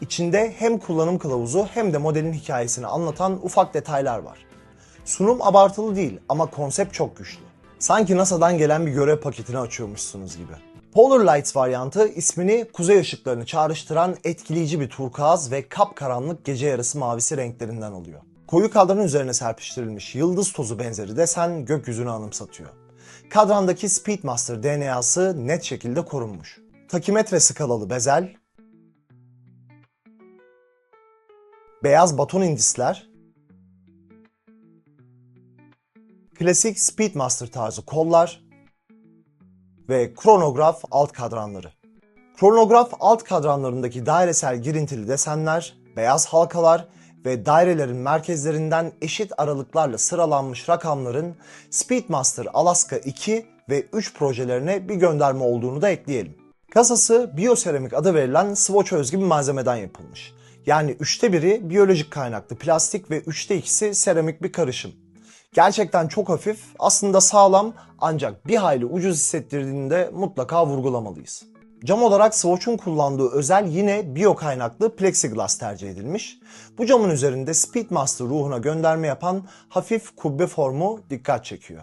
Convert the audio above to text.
İçinde hem kullanım kılavuzu hem de modelin hikayesini anlatan ufak detaylar var. Sunum abartılı değil ama konsept çok güçlü. Sanki NASA'dan gelen bir görev paketini açıyormuşsunuz gibi. Polar Lights varyantı ismini kuzey ışıklarını çağrıştıran etkileyici bir turkuaz ve kapkaranlık gece yarısı mavisi renklerinden alıyor. Koyu kadranın üzerine serpiştirilmiş yıldız tozu benzeri desen gökyüzünü anımsatıyor. Kadrandaki Speedmaster DNA'sı net şekilde korunmuş. Takimetre skalalı bezel, beyaz baton indisler, klasik Speedmaster tarzı kollar ve kronograf alt kadranları. Kronograf alt kadranlarındaki dairesel girintili desenler, beyaz halkalar ve dairelerin merkezlerinden eşit aralıklarla sıralanmış rakamların Speedmaster Alaska 2 ve 3 projelerine bir gönderme olduğunu da ekleyelim. Kasası biyoseramik adı verilen Swatch özgü bir malzemeden yapılmış. Yani üçte biri biyolojik kaynaklı plastik ve üçte ikisi seramik bir karışım. Gerçekten çok hafif, aslında sağlam ancak bir hayli ucuz hissettirdiğini de mutlaka vurgulamalıyız. Cam olarak Swatch'un kullandığı özel yine biyo kaynaklı plexiglass tercih edilmiş. Bu camın üzerinde Speedmaster ruhuna gönderme yapan hafif kubbe formu dikkat çekiyor.